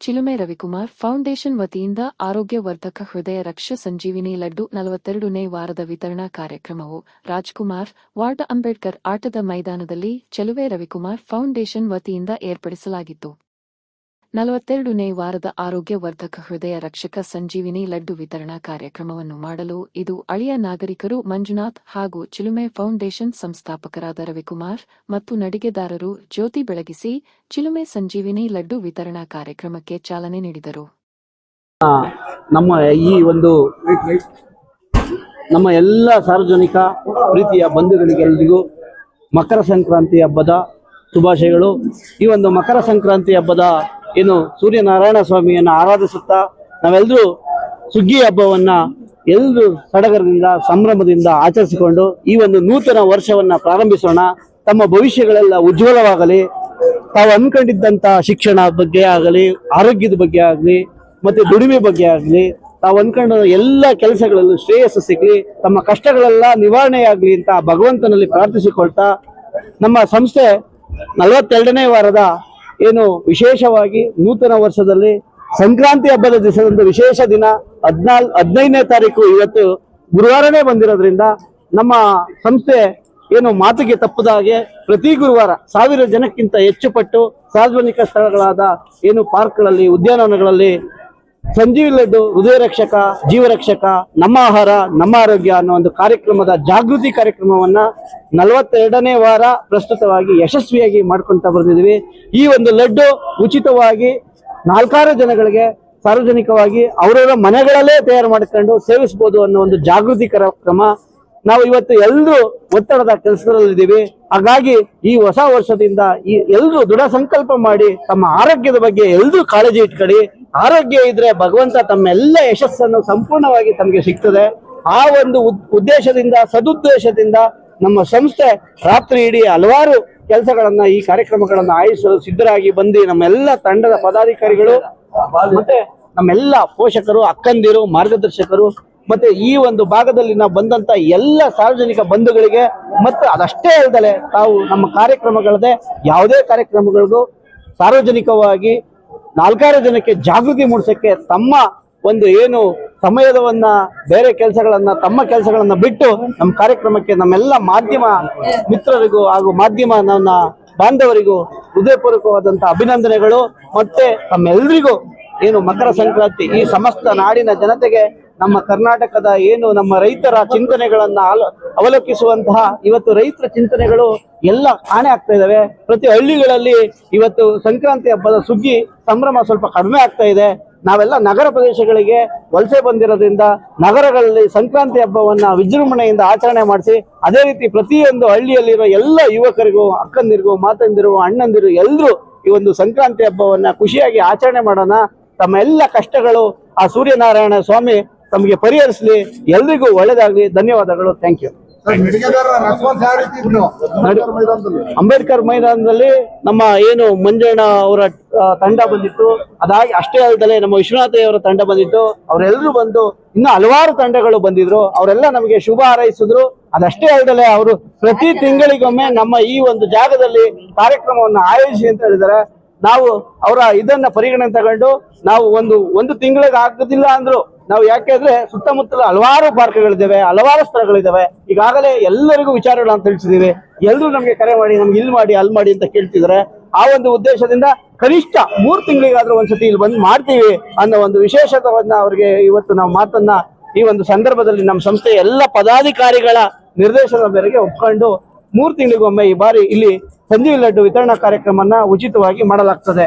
ಚಿಲುಮೆ Ravikumar foundation ವತಿಯಿಂದ ಆರೋಗ್ಯವರ್ಧಕ ಹೃದಯ ರಕ್ಷ ಸಂಜೀವಿನಿ ಲಡ್ಡು ನಲವತ್ತೆರಡನೇ ವಾರದ ವಿತರಣಾ ಕಾರ್ಯಕ್ರಮವು ರಾಜ್ಕುಮಾರ್, ವಾರ್ಡ್ ಅಂಬೇಡ್ಕರ್ ಆಟದ ಮೈದಾನದಲ್ಲಿ ಚೆಲುವೆ ರವಿಕುಮಾರ್ ಫೌಂಡೇಶನ್ ವತಿಯಿಂದ ಏರ್ಪಡಿಸಲಾಗಿತ್ತು. ನಲವತ್ತೆರಡನೇ ವಾರದ ಆರೋಗ್ಯವರ್ಧಕ ಹೃದಯ ರಕ್ಷಕ ಸಂಜೀವಿನಿ ಲಡ್ಡು ವಿತರಣಾ ಕಾರ್ಯಕ್ರಮವನ್ನು ಮಾಡಲು ಇದು ಅಳಿಯ ನಾಗರಿಕರು ಮಂಜುನಾಥ್ ಹಾಗೂ ಚಿಲುಮೆ ಫೌಂಡೇಶನ್ ಸಂಸ್ಥಾಪಕರಾದ ರವಿಕುಮಾರ್ ಮತ್ತು ನಡಿಗೆದಾರರು ಜ್ಯೋತಿ ಬೆಳಗಿಸಿ ಚಿಲುಮೆ ಸಂಜೀವಿನಿ ಲಡ್ಡು ವಿತರಣಾ ಕಾರ್ಯಕ್ರಮಕ್ಕೆ ಚಾಲನೆ ನೀಡಿದರು. ನಮ್ಮ ಈ ಒಂದು ನಮ್ಮ ಎಲ್ಲ ಸಾರ್ವಜನಿಕ ಪ್ರೀತಿಯ ಬಂಧುಗಳಿಗೆಲ್ಲರಿಗೂ ಮಕರ ಸಂಕ್ರಾಂತಿ ಹಬ್ಬದ ಶುಭಾಶಯಗಳು. ಈ ಒಂದು ಮಕರ ಸಂಕ್ರಾಂತಿ ಹಬ್ಬದ ಏನು ಸೂರ್ಯನಾರಾಯಣ ಸ್ವಾಮಿಯನ್ನು ಆರಾಧಿಸುತ್ತಾ ನಾವೆಲ್ಲರೂ ಸುಗ್ಗಿ ಹಬ್ಬವನ್ನ ಎಲ್ಲರೂ ಸಡಗರದಿಂದ, ಸಂಭ್ರಮದಿಂದ ಆಚರಿಸಿಕೊಂಡು ಈ ಒಂದು ನೂತನ ವರ್ಷವನ್ನ ಪ್ರಾರಂಭಿಸೋಣ. ತಮ್ಮ ಭವಿಷ್ಯಗಳೆಲ್ಲ ಉಜ್ವಲವಾಗಲಿ. ತಾವು ಅನ್ಕೊಂಡಿದ್ದಂತ ಶಿಕ್ಷಣ ಬಗ್ಗೆ ಆಗಲಿ, ಆರೋಗ್ಯದ ಬಗ್ಗೆ ಆಗಲಿ, ಮತ್ತೆ ದುಡಿಮೆ ಬಗ್ಗೆ ಆಗಲಿ, ತಾವು ಅನ್ಕೊಂಡ ಎಲ್ಲ ಕೆಲಸಗಳಲ್ಲೂ ಶ್ರೇಯಸ್ಸು ಸಿಗಲಿ. ತಮ್ಮ ಕಷ್ಟಗಳೆಲ್ಲ ನಿವಾರಣೆಯಾಗಲಿ ಅಂತ ಭಗವಂತನಲ್ಲಿ ಪ್ರಾರ್ಥಿಸಿಕೊಳ್ತಾ ನಮ್ಮ ಸಂಸ್ಥೆ ನಲವತ್ತೆರಡನೇ ವಾರದ ಏನು ವಿಶೇಷವಾಗಿ ನೂತನ ವರ್ಷದಲ್ಲಿ ಸಂಕ್ರಾಂತಿ ಹಬ್ಬದ ದಿವಸದಂದು ವಿಶೇಷ ದಿನ ಹದಿನಾಲ್, ಹದಿನೈದನೇ ತಾರೀಕು ಇವತ್ತು ಗುರುವಾರನೇ ಬಂದಿರೋದ್ರಿಂದ ನಮ್ಮ ಸಂಸ್ಥೆ ಏನು ಮಾತಿಗೆ ತಪ್ಪದ ಹಾಗೆ ಪ್ರತಿ ಗುರುವಾರ ಸಾವಿರ ಜನಕ್ಕಿಂತ ಹೆಚ್ಚು ಪಟ್ಟು ಸಾರ್ವಜನಿಕ ಸ್ಥಳಗಳಾದ ಏನು ಪಾರ್ಕ್ಗಳಲ್ಲಿ, ಉದ್ಯಾನವನಗಳಲ್ಲಿ ಸಂಜೀವಿ ಲಡ್ಡು ಹೃದಯ ರಕ್ಷಕ ಜೀವರಕ್ಷಕ, ನಮ್ಮ ಆಹಾರ, ನಮ್ಮ ಆರೋಗ್ಯ ಅನ್ನೋ ಒಂದು ಕಾರ್ಯಕ್ರಮದ ಜಾಗೃತಿ ಕಾರ್ಯಕ್ರಮವನ್ನ ನಲವತ್ತೆರಡನೇ ವಾರ ಪ್ರಸ್ತುತವಾಗಿ ಯಶಸ್ವಿಯಾಗಿ ಮಾಡ್ಕೊಂತ ಬರ್ತಿದೀವಿ. ಈ ಒಂದು ಲಡ್ಡು ಉಚಿತವಾಗಿ ನಾಲ್ಕಾರು ಜನಗಳಿಗೆ ಸಾರ್ವಜನಿಕವಾಗಿ ಅವರವರ ಮನೆಗಳಲ್ಲೇ ತಯಾರು ಮಾಡಿಕೊಂಡು ಸೇವಿಸಬಹುದು ಅನ್ನೋ ಒಂದು ಜಾಗೃತಿ ಕಾರ್ಯಕ್ರಮ ನಾವು ಇವತ್ತು ಎಲ್ಲರೂ ಒತ್ತಡದ ಕೆಲಸದಲ್ಲಿದ್ದೀವಿ ಹಾಗಾಗಿ ಈ ಹೊಸ ವರ್ಷದಿಂದ ಈ ಎಲ್ಲರೂ ದೃಢ ಸಂಕಲ್ಪ ಮಾಡಿ ತಮ್ಮ ಆರೋಗ್ಯದ ಬಗ್ಗೆ ಎಲ್ಲರೂ ಕಾಳಜಿ ಇಟ್ಕೊಳ್ಳಿ. ಆರೋಗ್ಯ ಇದ್ರೆ ಭಗವಂತ ತಮ್ಮೆಲ್ಲ ಯಶಸ್ಸನ್ನು ಸಂಪೂರ್ಣವಾಗಿ ತಮಗೆ ಸಿಗ್ತದೆ. ಆ ಒಂದು ಉದ್- ಉದ್ದೇಶದಿಂದ, ಸದುದ್ದೇಶದಿಂದ ನಮ್ಮ ಸಂಸ್ಥೆ ರಾತ್ರಿ ಇಡೀ ಹಲವಾರು ಕೆಲಸಗಳನ್ನ ಈ ಕಾರ್ಯಕ್ರಮಗಳನ್ನ ಆಯೋಜಿಸಲು ಸಿದ್ಧರಾಗಿ ಬಂದು ನಮ್ಮೆಲ್ಲ ತಂಡದ ಪದಾಧಿಕಾರಿಗಳು ಮತ್ತೆ ನಮ್ಮೆಲ್ಲ ಪೋಷಕರು, ಅಕ್ಕಂದಿರು, ಮಾರ್ಗದರ್ಶಕರು ಮತ್ತೆ ಈ ಒಂದು ಭಾಗದಲ್ಲಿ ನಾವು ಬಂದಂತ ಎಲ್ಲ ಸಾರ್ವಜನಿಕ ಬಂಧುಗಳಿಗೆ ಮತ್ತು ಅದಷ್ಟೇ ಅಲ್ಲದೆ ತಾವು ನಮ್ಮ ಕಾರ್ಯಕ್ರಮಗಳದೆ ಯಾವುದೇ ಕಾರ್ಯಕ್ರಮಗಳಿಗೂ ಸಾರ್ವಜನಿಕವಾಗಿ ನಾಲ್ಕಾರು ಜನಕ್ಕೆ ಜಾಗೃತಿ ಮೂಡಿಸಕ್ಕೆ ತಮ್ಮ ಒಂದು ಏನು ಸಮಯದವನ್ನ, ಬೇರೆ ಕೆಲಸಗಳನ್ನ, ತಮ್ಮ ಕೆಲಸಗಳನ್ನ ಬಿಟ್ಟು ನಮ್ಮ ಕಾರ್ಯಕ್ರಮಕ್ಕೆ ನಮ್ಮೆಲ್ಲ ಮಾಧ್ಯಮ ಮಿತ್ರರಿಗೂ ಹಾಗೂ ಮಾಧ್ಯಮ ನನ್ನ ಬಾಂಧವರಿಗೂ ಹೃದಯಪೂರ್ವಕವಾದಂತಹ ಅಭಿನಂದನೆಗಳು. ಮತ್ತೆ ತಮ್ಮೆಲ್ಲರಿಗೂ ಏನು ಮಕರ ಸಂಕ್ರಾಂತಿ ಈ ಸಮಸ್ತ ನಾಡಿನ ಜನತೆಗೆ ನಮ್ಮ ಕರ್ನಾಟಕದ ಏನು ನಮ್ಮ ರೈತರ ಚಿಂತನೆಗಳನ್ನ ಅವಲೋಕಿಸುವಂತಹ ಇವತ್ತು ರೈತರ ಚಿಂತನೆಗಳು ಎಲ್ಲ ಕಾಣೆ ಆಗ್ತಾ ಇದಾವೆ. ಪ್ರತಿ ಹಳ್ಳಿಗಳಲ್ಲಿ ಇವತ್ತು ಸಂಕ್ರಾಂತಿ ಹಬ್ಬದ ಸುಗ್ಗಿ ಸಂಭ್ರಮ ಸ್ವಲ್ಪ ಕಡಿಮೆ ಆಗ್ತಾ ಇದೆ. ನಾವೆಲ್ಲ ನಗರ ಪ್ರದೇಶಗಳಿಗೆ ವಲಸೆ ಬಂದಿರೋದ್ರಿಂದ ನಗರಗಳಲ್ಲಿ ಸಂಕ್ರಾಂತಿ ಹಬ್ಬವನ್ನ ವಿಜೃಂಭಣೆಯಿಂದ ಆಚರಣೆ ಮಾಡಿಸಿ, ಅದೇ ರೀತಿ ಪ್ರತಿಯೊಂದು ಹಳ್ಳಿಯಲ್ಲಿರುವ ಎಲ್ಲ ಯುವಕರಿಗೂ, ಅಕ್ಕಂದಿರಿಗೂ ಮಾತಂದಿರು ಅಣ್ಣಂದಿರು ಎಲ್ಲರೂ ಈ ಒಂದು ಸಂಕ್ರಾಂತಿ ಹಬ್ಬವನ್ನ ಖುಷಿಯಾಗಿ ಆಚರಣೆ ಮಾಡೋಣ. ತಮ್ಮ ಎಲ್ಲ ಕಷ್ಟಗಳು ಆ ಸೂರ್ಯನಾರಾಯಣ ಸ್ವಾಮಿ ತಮಗೆ ಪರಿಹರಿಸಲಿ. ಎಲ್ರಿಗೂ ಒಳ್ಳೇದಾಗ್ಲಿ. ಧನ್ಯವಾದಗಳು. ಥ್ಯಾಂಕ್ ಯು ಅಂಬೇಡ್ಕರ್ ಮೈದಾನದಲ್ಲಿ? ನಮ್ಮ ಏನು ಮಂಜಣ್ಣ ಅವರ ತಂಡ ಬಂದಿತ್ತು. ಅದಾಗಿ ಅಷ್ಟೇ ಅಲ್ಲದೆ ನಮ್ಮ ವಿಶ್ವನಾಥಯ್ಯ ಅವರ ತಂಡ ಬಂದಿತ್ತು. ಅವರೆಲ್ಲರೂ ಬಂದು ಇನ್ನೂ ಹಲವಾರು ತಂಡಗಳು ಬಂದಿದ್ರು. ಅವರೆಲ್ಲ ನಮಗೆ ಶುಭ ಹಾರೈಸಿದ್ರು. ಅದಷ್ಟೇ ಅಲ್ಲದೆ ಅವರು ಪ್ರತಿ ತಿಂಗಳಿಗೊಮ್ಮೆ ನಮ್ಮ ಈ ಒಂದು ಜಾಗದಲ್ಲಿ ಕಾರ್ಯಕ್ರಮವನ್ನು ಆಯೋಜಿಸಿ ಅಂತ ಹೇಳಿದ್ದಾರೆ. ನಾವು ಅವರ ಇದನ್ನ ಪರಿಗಣನೆ ತಗೊಂಡು ನಾವು ಒಂದು ಒಂದು ತಿಂಗಳಿಗೆ ಆಗೋದಿಲ್ಲ ಅಂದ್ರು ನಾವು ಯಾಕೆಂದ್ರೆ ಸುತ್ತಮುತ್ತಲ ಹಲವಾರು ಪಾರ್ಕ್ಗಳಿದ್ದಾವೆ, ಹಲವಾರು ಸ್ಥಳಗಳಿದ್ದಾವೆ. ಈಗಾಗಲೇ ಎಲ್ಲರಿಗೂ ವಿಚಾರಗಳನ್ನ ತಿಳಿಸಿದೀವಿ ಎಲ್ಲರೂ ನಮಗೆ ಕರೆ ಮಾಡಿ, ನಮ್ಗೆ ಇಲ್ಲಿ ಮಾಡಿ, ಅಲ್ಲಿ ಮಾಡಿ ಅಂತ ಕೇಳ್ತಿದ್ದಾರೆ. ಆ ಒಂದು ಉದ್ದೇಶದಿಂದ ಕನಿಷ್ಠ ಮೂರ್ ತಿಂಗಳಿಗಾದ್ರೂ ಒಂದ್ಸತಿ ಇಲ್ಲಿ ಬಂದು ಮಾಡ್ತೀವಿ ಅನ್ನೋ ಒಂದು ವಿಶೇಷತವನ್ನ ಅವ್ರಿಗೆ ಇವತ್ತು ನಾವು ಮಾತನ್ನ ಈ ಒಂದು ಸಂದರ್ಭದಲ್ಲಿ ನಮ್ಮ ಸಂಸ್ಥೆಯ ಎಲ್ಲ ಪದಾಧಿಕಾರಿಗಳ ನಿರ್ದೇಶನದ ಮೇರೆಗೆ ಒಪ್ಕೊಂಡು ಮೂರ್ ತಿಂಗಳಿಗೊಮ್ಮೆ ಈ ಬಾರಿ ಇಲ್ಲಿ ಸಂಜೀವಿ ಲಡ್ಡು ವಿತರಣಾ ಕಾರ್ಯಕ್ರಮನ ಉಚಿತವಾಗಿ ಮಾಡಲಾಗ್ತದೆ.